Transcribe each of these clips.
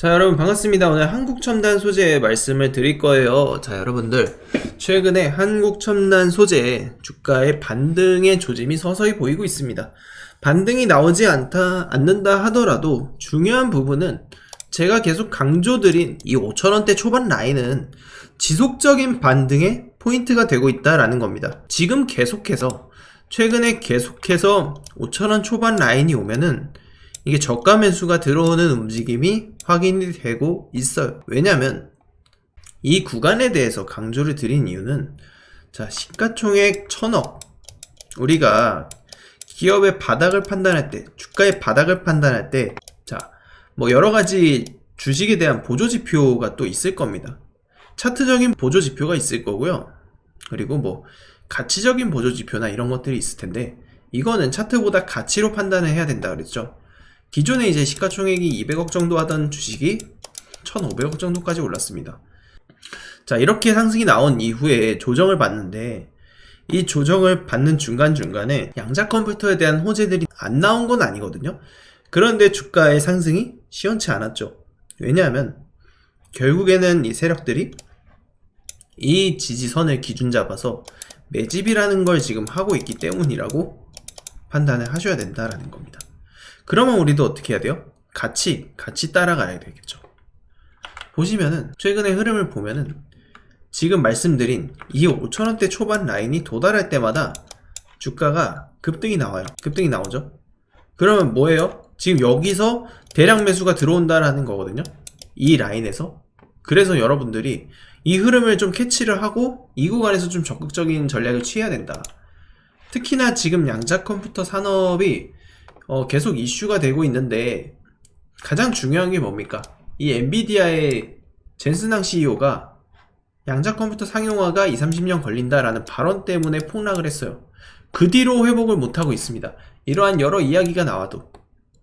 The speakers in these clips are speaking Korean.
자, 여러분 반갑습니다. 오늘 한국 첨단 소재 말씀을 드릴 거예요. 자, 여러분들 최근에 한국 첨단 소재 주가의 반등의 조짐이 서서히 보이고 있습니다. 반등이 나오지 않다 않는다 하더라도 중요한 부분은 제가 계속 강조드린 이 5천원대 초반 라인은 지속적인 반등의 포인트가 되고 있다라는 겁니다. 지금 계속해서 최근에 계속해서 5천원 초반 라인이 오면은 이게 저가 매수가 들어오는 움직임이 확인이 되고 있어요. 왜냐면 이 구간에 대해서 강조를 드린 이유는 자, 시가총액 천억 우리가 기업의 바닥을 판단할 때, 주가의 바닥을 판단할 때, 자, 뭐 여러 가지 주식에 대한 보조 지표가 또 있을 겁니다. 차트적인 보조 지표가 있을 거고요. 그리고 뭐 가치적인 보조 지표나 이런 것들이 있을 텐데 이거는 차트보다 가치로 판단을 해야 된다 그랬죠. 기존에 이제 시가총액이 200억 정도 하던 주식이 1,500억 정도까지 올랐습니다. 자, 이렇게 상승이 나온 이후에 조정을 받는데 이 조정을 받는 중간중간에 양자 컴퓨터에 대한 호재들이 안 나온 건 아니거든요. 그런데 주가의 상승이 시원치 않았죠. 왜냐하면 결국에는 이 세력들이 이 지지선을 기준 잡아서 매집이라는 걸 지금 하고 있기 때문이라고 판단을 하셔야 된다라는 겁니다. 그러면 우리도 어떻게 해야 돼요? 같이 같이 따라가야 되겠죠. 보시면은 최근의 흐름을 보면은 지금 말씀드린 이 5천원대 초반 라인이 도달할 때마다 주가가 급등이 나와요. 급등이 나오죠. 그러면 뭐예요? 지금 여기서 대량 매수가 들어온다라는 거거든요. 이 라인에서. 그래서 여러분들이 이 흐름을 좀 캐치를 하고 이 구간에서 좀 적극적인 전략을 취해야 된다. 특히나 지금 양자 컴퓨터 산업이 어, 계속 이슈가 되고 있는데 가장 중요한 게 뭡니까? 이 엔비디아의 젠스낭 CEO가 양자 컴퓨터 상용화가 2, 30년 걸린다라는 발언 때문에 폭락을 했어요. 그 뒤로 회복을 못하고 있습니다. 이러한 여러 이야기가 나와도.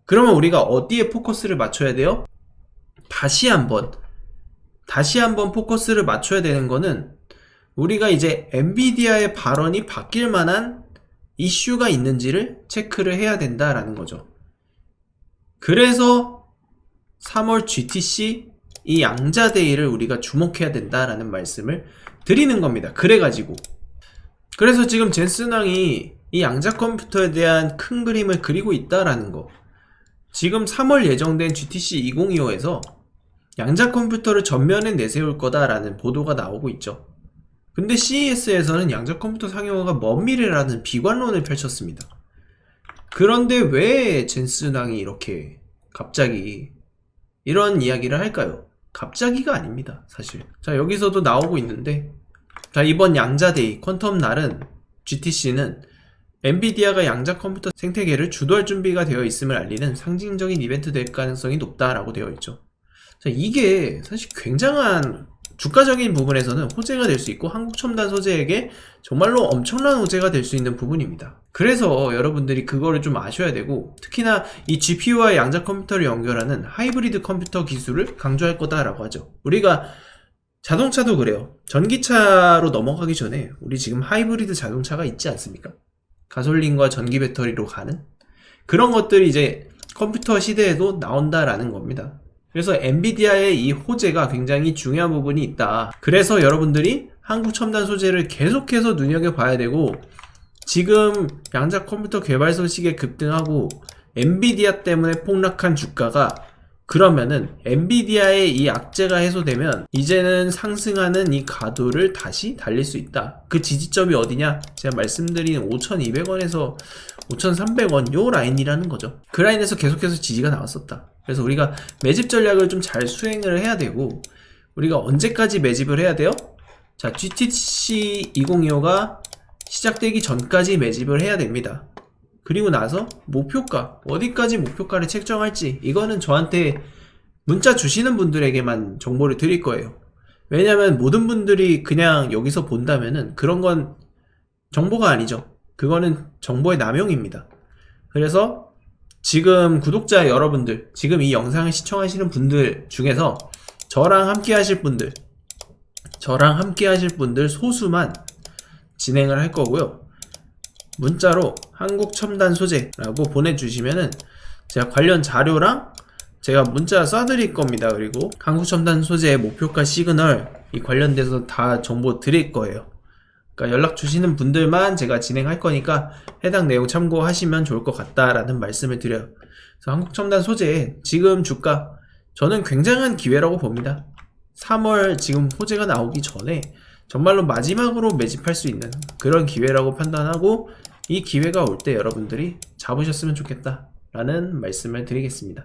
그러면 우리가 어디에 포커스를 맞춰야 돼요? 다시 한번, 다시 한번 포커스를 맞춰야 되는 거는 우리가 이제 엔비디아의 발언이 바뀔 만한 이슈가 있는지를 체크를 해야 된다라는 거죠. 그래서 3월 GTC 이 양자데이를 우리가 주목해야 된다라는 말씀을 드리는 겁니다. 그래가지고. 그래서 지금 젠스낭이 이 양자 컴퓨터에 대한 큰 그림을 그리고 있다라는 거. 지금 3월 예정된 GTC 2025에서 양자 컴퓨터를 전면에 내세울 거다라는 보도가 나오고 있죠. 근데 CES에서는 양자 컴퓨터 상용화가 먼 미래라는 비관론을 펼쳤습니다. 그런데 왜 젠스낭이 이렇게 갑자기 이런 이야기를 할까요? 갑자기가 아닙니다, 사실. 자, 여기서도 나오고 있는데, 자, 이번 양자데이, 퀀텀 날은 GTC는 엔비디아가 양자 컴퓨터 생태계를 주도할 준비가 되어 있음을 알리는 상징적인 이벤트 될 가능성이 높다라고 되어 있죠. 자, 이게 사실 굉장한 주가적인 부분에서는 호재가 될 수 있고 한국 첨단 소재에게 정말로 엄청난 호재가 될 수 있는 부분입니다. 그래서 여러분들이 그거를 좀 아셔야 되고 특히나 이 GPU와 양자 컴퓨터를 연결하는 하이브리드 컴퓨터 기술을 강조할 거다라고 하죠. 우리가 자동차도 그래요. 전기차로 넘어가기 전에 우리 지금 하이브리드 자동차가 있지 않습니까? 가솔린과 전기 배터리로 가는 그런 것들이 이제 컴퓨터 시대에도 나온다라는 겁니다. 그래서 엔비디아의 이 호재가 굉장히 중요한 부분이 있다. 그래서 여러분들이 한국 첨단 소재를 계속해서 눈여겨봐야 되고 지금 양자 컴퓨터 개발 소식에 급등하고 엔비디아 때문에 폭락한 주가가 그러면은 엔비디아의 이 악재가 해소되면 이제는 상승하는 이 가도를 다시 달릴 수 있다. 그 지지점이 어디냐? 제가 말씀드린 5,200원에서 5,300원 요 라인이라는 거죠. 그 라인에서 계속해서 지지가 나왔었다. 그래서 우리가 매집 전략을 좀 잘 수행을 해야 되고 우리가 언제까지 매집을 해야 돼요? 자, GTC 2025가 시작되기 전까지 매집을 해야 됩니다. 그리고 나서 목표가 어디까지 목표가를 책정할지 이거는 저한테 문자 주시는 분들에게만 정보를 드릴 거예요. 왜냐면 모든 분들이 그냥 여기서 본다면은 그런 건 정보가 아니죠. 그거는 정보의 남용입니다. 그래서 지금 구독자 여러분들, 지금 이 영상을 시청하시는 분들 중에서 저랑 함께 하실 분들, 저랑 함께 하실 분들 소수만 진행을 할 거고요. 문자로 한국 첨단 소재라고 보내주시면은 제가 관련 자료랑 제가 문자 쏴드릴 겁니다. 그리고 한국 첨단 소재의 목표가 시그널 이 관련돼서 다 정보 드릴 거예요. 그러니까 연락 주시는 분들만 제가 진행할 거니까 해당 내용 참고하시면 좋을 것 같다라는 말씀을 드려요. 그래서 한국 첨단 소재 지금 주가 저는 굉장한 기회라고 봅니다. 3월 지금 호재가 나오기 전에 정말로 마지막으로 매집할 수 있는 그런 기회라고 판단하고 이 기회가 올 때 여러분들이 잡으셨으면 좋겠다 라는 말씀을 드리겠습니다.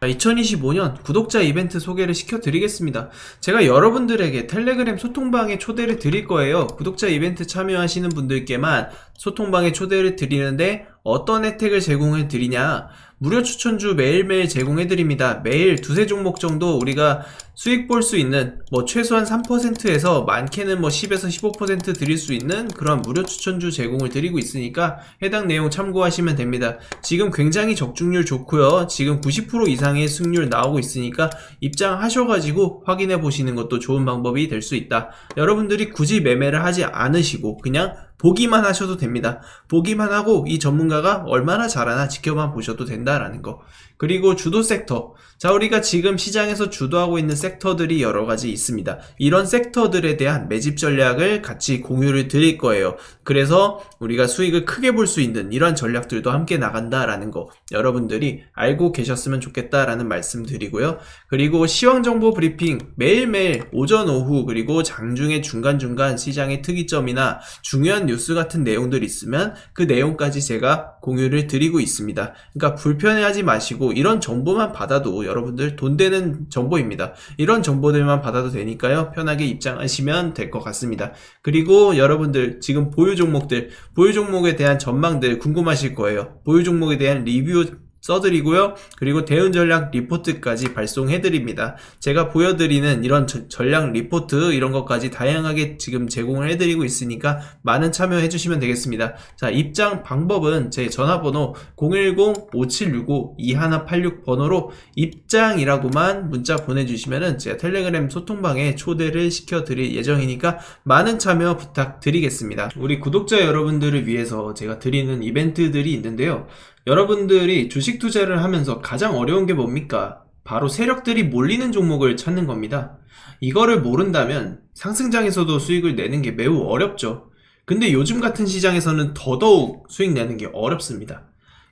2025년 구독자 이벤트 소개를 시켜드리겠습니다. 제가 여러분들에게 텔레그램 소통방에 초대를 드릴 거예요. 구독자 이벤트 참여하시는 분들께만 소통방에 초대를 드리는데 어떤 혜택을 제공해 드리냐? 무료 추천주 매일매일 제공해 드립니다. 매일 두세 종목 정도 우리가 수익 볼 수 있는 뭐 최소한 3%에서 많게는 뭐 10에서 15% 드릴 수 있는 그런 무료 추천주 제공을 드리고 있으니까 해당 내용 참고하시면 됩니다. 지금 굉장히 적중률 좋고요. 지금 90% 이상의 승률 나오고 있으니까 입장하셔가지고 확인해 보시는 것도 좋은 방법이 될 수 있다. 여러분들이 굳이 매매를 하지 않으시고 그냥 보기만 하셔도 됩니다. 보기만 하고 이 전문가가 얼마나 잘하나 지켜만 보셔도 된다라는 거. 그리고 주도 섹터. 자, 우리가 지금 시장에서 주도하고 있는 섹터들이 여러 가지 있습니다. 이런 섹터들에 대한 매집 전략을 같이 공유를 드릴 거예요. 그래서 우리가 수익을 크게 볼 수 있는 이런 전략들도 함께 나간다라는 거. 여러분들이 알고 계셨으면 좋겠다라는 말씀 드리고요. 그리고 시황 정보 브리핑 매일매일 오전, 오후, 그리고 장중에 중간중간 시장의 특이점이나 중요한 뉴스 같은 내용들 있으면 그 내용까지 제가 공유를 드리고 있습니다. 그러니까 불편해하지 마시고 이런 정보만 받아도 여러분들 돈 되는 정보입니다. 이런 정보들만 받아도 되니까요. 편하게 입장하시면 될 것 같습니다. 그리고 여러분들 지금 보유 종목들, 보유 종목에 대한 전망들 궁금하실 거예요. 보유 종목에 대한 리뷰 써드리고요. 그리고 대응 전략 리포트까지 발송해드립니다. 제가 보여드리는 이런 저- 전략 리포트 이런 것까지 다양하게 지금 제공을 해드리고 있으니까 많은 참여해주시면 되겠습니다. 자, 입장 방법은 제 전화번호 010-5765-2186 번호로 입장이라고만 문자 보내주시면은 제가 텔레그램 소통방에 초대를 시켜드릴 예정이니까 많은 참여 부탁드리겠습니다. 우리 구독자 여러분들을 위해서 제가 드리는 이벤트들이 있는데요. 여러분들이 주식 투자를 하면서 가장 어려운 게 뭡니까? 바로 세력들이 몰리는 종목을 찾는 겁니다. 이거를 모른다면 상승장에서도 수익을 내는 게 매우 어렵죠. 근데 요즘 같은 시장에서는 더더욱 수익 내는 게 어렵습니다.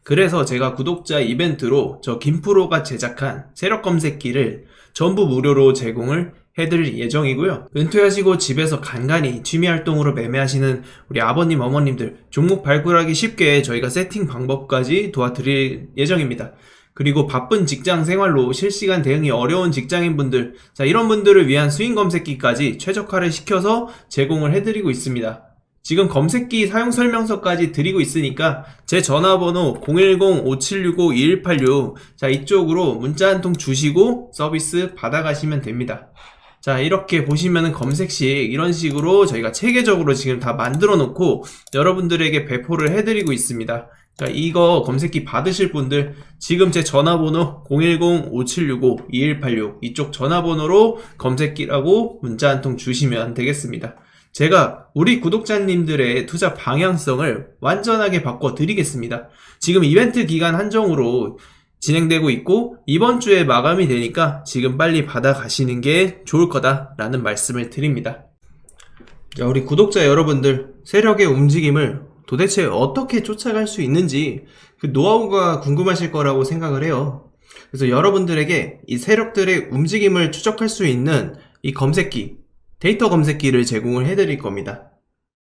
그래서 제가 구독자 이벤트로 저 김프로가 제작한 세력 검색기를 전부 무료로 제공을 해드릴 예정이고요. 은퇴하시고 집에서 간간히 취미 활동으로 매매하시는 우리 아버님, 어머님들 종목 발굴하기 쉽게 저희가 세팅 방법까지 도와드릴 예정입니다. 그리고 바쁜 직장 생활로 실시간 대응이 어려운 직장인분들, 자, 이런 분들을 위한 스윙 검색기까지 최적화를 시켜서 제공을 해드리고 있습니다. 지금 검색기 사용 설명서까지 드리고 있으니까 제 전화번호 010-5765-2186 자 이쪽으로 문자 한 통 주시고 서비스 받아가시면 됩니다. 자 이렇게 보시면은 검색식 이런 식으로 저희가 체계적으로 지금 다 만들어 놓고 여러분들에게 배포를 해드리고 있습니다. 그러니까 이거 검색기 받으실 분들 지금 제 전화번호 010-5765-2186 이쪽 전화번호로 검색기라고 문자 한 통 주시면 되겠습니다. 제가 우리 구독자님들의 투자 방향성을 완전하게 바꿔 드리겠습니다. 지금 이벤트 기간 한정으로 진행되고 있고 이번 주에 마감이 되니까 지금 빨리 받아 가시는 게 좋을 거다라는 말씀을 드립니다. 자, 우리 구독자 여러분들 세력의 움직임을 도대체 어떻게 쫓아갈 수 있는지 그 노하우가 궁금하실 거라고 생각을 해요. 그래서 여러분들에게 이 세력들의 움직임을 추적할 수 있는 이 검색기, 데이터 검색기를 제공을 해드릴 겁니다.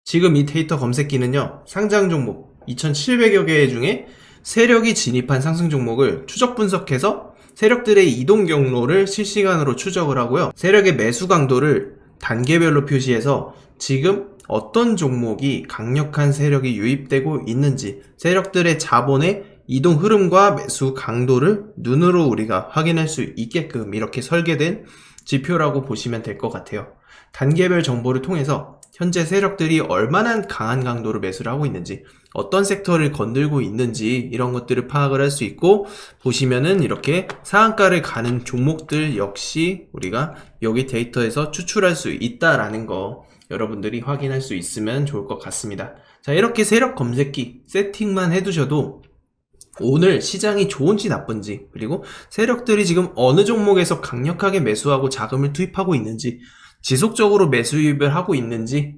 지금 이 데이터 검색기는요, 상장 종목 2,700여 개 중에 세력이 진입한 상승 종목을 추적 분석해서 세력들의 이동 경로를 실시간으로 추적을 하고요. 세력의 매수 강도를 단계별로 표시해서 지금 어떤 종목이 강력한 세력이 유입되고 있는지 세력들의 자본의 이동 흐름과 매수 강도를 눈으로 우리가 확인할 수 있게끔 이렇게 설계된 지표라고 보시면 될 것 같아요. 단계별 정보를 통해서 현재 세력들이 얼마나 강한 강도로 매수를 하고 있는지, 어떤 섹터를 건들고 있는지 이런 것들을 파악을 할 수 있고 보시면은 이렇게 상한가를 가는 종목들 역시 우리가 여기 데이터에서 추출할 수 있다라는 거 여러분들이 확인할 수 있으면 좋을 것 같습니다. 자, 이렇게 세력 검색기 세팅만 해두셔도 오늘 시장이 좋은지 나쁜지, 그리고 세력들이 지금 어느 종목에서 강력하게 매수하고 자금을 투입하고 있는지, 지속적으로 매수 유입을 하고 있는지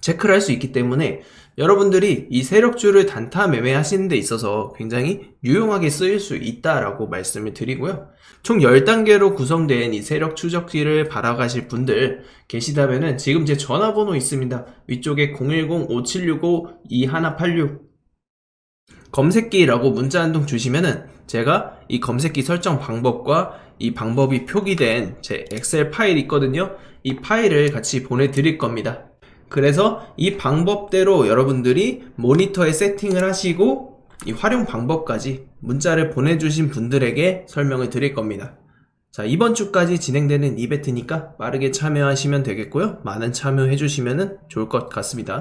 체크를 할 수 있기 때문에 여러분들이 이 세력주를 단타 매매하시는 데 있어서 굉장히 유용하게 쓰일 수 있다라고 말씀을 드리고요. 총 10단계로 구성된 이 세력 추적기를 바라가실 분들 계시다면은 지금 제 전화번호 있습니다. 위쪽에 010-5765-2186 검색기라고 문자 한 통 주시면은 제가 이 검색기 설정 방법과 이 방법이 표기된 제 엑셀 파일 있거든요. 이 파일을 같이 보내드릴 겁니다. 그래서 이 방법대로 여러분들이 모니터에 세팅을 하시고 이 활용 방법까지 문자를 보내주신 분들에게 설명을 드릴 겁니다. 자, 이번 주까지 진행되는 이벤트니까 빠르게 참여하시면 되겠고요. 많은 참여해 주시면 좋을 것 같습니다.